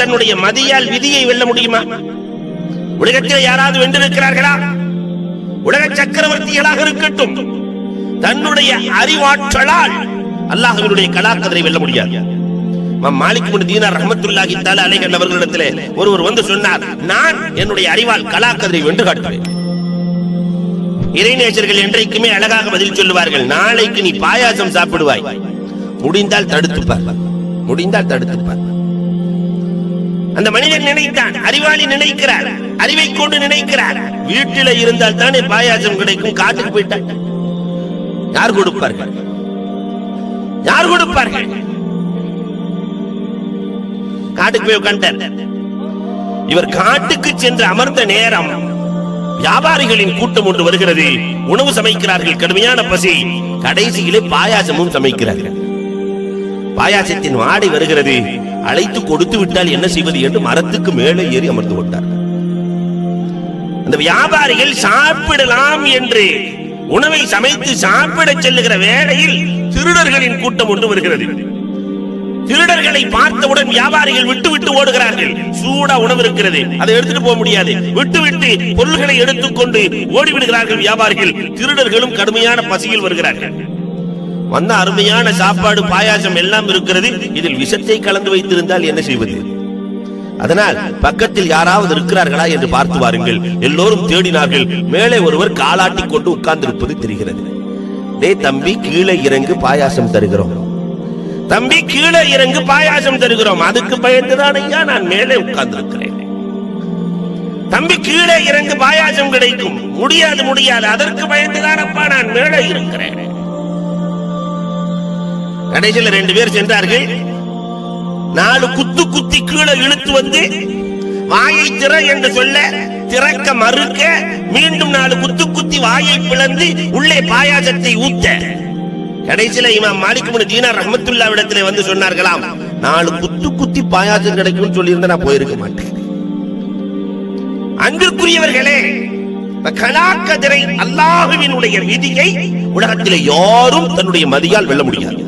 தன்னுடைய மதியால் விதியை வெல்ல முடியுமா? உலகத்தில் யாராவது வென்றிருக்கிறார்களா? உலக சக்கரவர்த்திகளாக இருக்கட்டும் தன்னுடைய அறிவாற்றலால் அல்லாஹ்வினுடைய கலாக்கதரை வெல்ல முடியாது. மாலிக் முன் தீனார் ரஹமத்துல்லாஹி தஆலா அலைகள் அவர்களிடத்திலே ஒருவர் வந்து சொன்னார் நான் என்னுடைய அறிவால் கலாக்கதிரை வென்று காட்டுவேன். இறைநேசர்கள் என்றைக்குமே அழகாக பதில் சொல்லுவார்கள் நாளைக்கு நீ பாயாசம் சாப்பிடுவாய். முடிந்தால் தடுத்துப்பார். முடிந்தால் தடுத்துப்பார். அந்த மனிதன் நினைத்தான் அறிவாளி நினைக்கிறார் அறிவை கொண்டு நினைக்கிறார். வீட்டில இருந்தால் தானே பாயாசம் கிடைக்கும் காட்டுக்கு போயிட்டான். யார் கொடுப்பார்கள்? யார் கொடுப்பார்கள்? காட்டுக்கு போய் உட்கார்ந்தார் இவர் காட்டுக்கு சென்று அமர்ந்த நேரம் வியாபாரிகளின் கூட்டம் ஒன்று வருகிறது. உணவு சமைக்கிறார்கள் கடுமையான பசி. கடைசியிலே பாயாசமும் சமைக்கிறார்கள். பாயாசத்தின் வாடை வருகிறது. அழைத்து கொடுத்து விட்டால் என்ன செய்வது என்று மரத்துக்கு மேலே ஏறி அமர்ந்து கொண்டார். அந்த வியாபாரிகள் சாப்பிடலாம் என்று உணவை சமைத்து சாப்பிட செல்லுகிற வேளையில் திருடர்களின் கூட்டம் ஒன்று வருகிறது. திருடர்களை பார்த்தவுடன் வியாபாரிகள் விட்டு விட்டு ஓடுகிறார்கள். சூடா உணவு இருக்கிறது. அதை எடுத்துட்டு போக முடியாது. விட்டு விட்டு பொருள்களை எடுத்துக்கொண்டு ஓடிவிடுகிறார்கள் வியாபாரிகள். திருடர்களும் கடுமையான பசியில் வருகிறார்கள். வந்த அருமையான சாப்பாடு பாயாசம் எல்லாம் இருக்கிறது. இதில் விஷத்தை கலந்து வைத்திருந்தால் என்ன செய்வது? அதனால் பக்கத்தில் யாராவது இருக்கிறார்களா என்று பார்த்து வாருங்கள். எல்லோரும் தேடினார்கள். மேலே ஒருவர் காலாட்டி கொண்டு உட்கார்ந்திருப்பது தெரிகிறது. டே தம்பி கீழே இறங்கு பாயாசம் தருகிறோம். தம்பி கீழே இறங்கு பாயாசம் தருகிறோம். அதுக்கு பயந்துதான் ஐயா நான் மேலே உட்கார்ந்திருக்கிறேன். தம்பி கீழே இறங்கு பாயாசம் கிடைக்கும். முடியாது முடியாது. அதற்கு பயந்துதான் அப்பா நான் மேலே இருக்கிறேன். கடைசியில் ரெண்டு பேர் சென்றார்கள். நாலு குத்து குத்தி கீழே இழுத்து வந்து வாயை திற என்று சொல்ல திறக்க மறுக்க மீண்டும் நாலு குத்து குத்தி வாயை பிளந்து உள்ளே பாயாசத்தை ஊத்த. கடைசியில இமாம் மாலிக் பின் தீனார் ரஹமத்துல்லா இடத்துல வந்து சொன்னார்களாம் நாலு குத்து குத்தி பாயாசம் கிடைக்கும்னு சொல்லியிருந்தா நான் போயிருக்க மாட்டேன். அன்பிற்குரியவர்களே கலாக்கதிரை அல்லாஹுவினுடைய விதியை உலகத்தில் யாரும் தன்னுடைய மதியால் வெல்ல முடியாது.